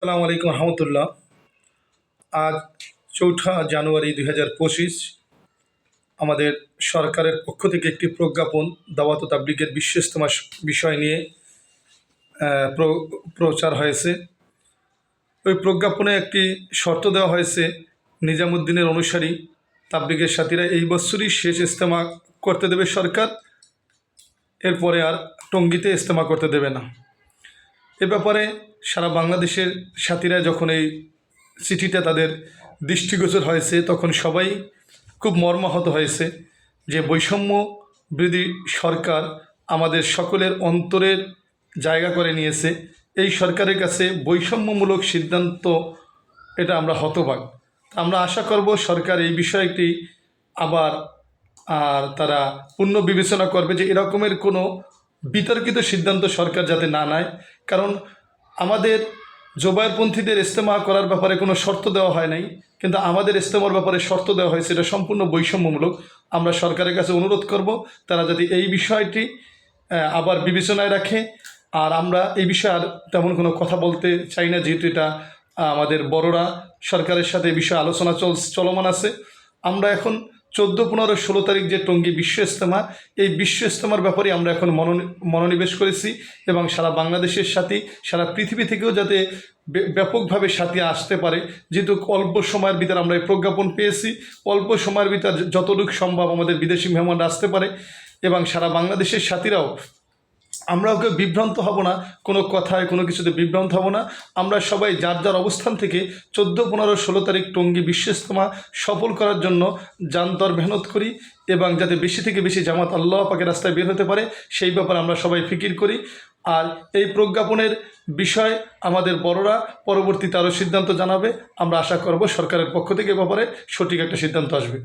আসসালামু আলাইকুম রহমতুল্লাহ। আজ চৌঠা জানুয়ারি দুই হাজার পঁচিশ, আমাদের সরকারের পক্ষ থেকে একটি প্রজ্ঞাপন দাওয়াত তাবলিগের বিশ্ব ইজতেমা বিষয় নিয়ে প্র- প্রচার হয়েছে। ওই প্রজ্ঞাপনে একটি শর্ত দেওয়া হয়েছে, নিজামুদ্দিনের অনুসারী তাবলিগের সাথীরা এই বছরই শেষ ইজতেমা করতে দেবে সরকার, এরপরে আর টঙ্গিতে ইজতেমা করতে দেবে না। এ ব্যাপারে সারা বাংলাদেশের সাথীরা যখন এই চিঠিটা তাদের দৃষ্টিগোচর হয়েছে, তখন সবাই খুব মর্মাহত হয়েছে যে বৈষম্য বিরোধী সরকার আমাদের সকলের অন্তরের জায়গা করে নিয়েছে। এই সরকারের কাছে বৈষম্যমূলক সিদ্ধান্ত, এটা আমরা হতবাক। আমরা আশা করব সরকার এই বিষয়টি আবার, আর তারা পূর্ণ বিবেচনা করবে যে এরকমের কোনো বিতর্কিত সিদ্ধান্ত সরকার যাতে না নেয়, কারণ আমাদের জোবায়েরপন্থীদের ইস্তেমা করার ব্যাপারে কোনো শর্ত দেওয়া হয় নাই, কিন্তু আমাদের ইস্তেমার ব্যাপারে শর্ত দেওয়া হয়েছে এটা সম্পূর্ণ বৈষম্যমূলক। আমরা সরকারের কাছে অনুরোধ করব, তারা যদি এই বিষয়টি আবার বিবেচনায় রাখে, আর আমরা এই বিষয়ে আর তেমন কোনো কথা বলতে চাই না, যেহেতু এটা আমাদের বড়রা সরকারের সাথে এই বিষয়ে আলোচনা চল চলমান আছে। আমরা এখন চোদ্দ, পনেরো, ষোলো তারিখ যে টঙ্গী বিশ্ব ইস্তেমা এই বিশ্ব ইস্তেমার ব্যাপারে আমরা এখন মনোনি- মনোনিবেশ করেছি এবং সারা বাংলাদেশের সাথে, সারা পৃথিবী থেকেও যাতে ব্যাপকভাবে সাথে আসতে পারে, যেহেতু অল্প সময়ের ভিতরে আমরা এই প্রজ্ঞাপন পেয়েছি, অল্প সময়ের ভিতর যতটুকু সম্ভব আমাদের বিদেশি মেহমান আসতে পারে এবং সারা বাংলাদেশের সাথীরাও আমরাও কেউ বিভ্রান্ত হব না, কোনো কথায় কোনো কিছুতে বিভ্রান্ত হব না। আমরা সবাই যার যার অবস্থান থেকে চোদ্দ, পনেরো, ষোলো তারিখ টঙ্গী বিশ্ব ইজতেমা সফল করার জন্য জানতর মেহনত করি এবং যাতে বেশি থেকে বেশি জামাত আল্লাহ পাকে রাস্তায় বের হতে পারে, সেই ব্যাপারে আমরা সবাই ফিকির করি। আর এই প্রজ্ঞাপনের বিষয় আমাদের বড়রা পরবর্তীতে আরও সিদ্ধান্ত জানাবে। আমরা আশা করব সরকারের পক্ষ থেকে ব্যাপারে সঠিক একটা সিদ্ধান্ত আসবে।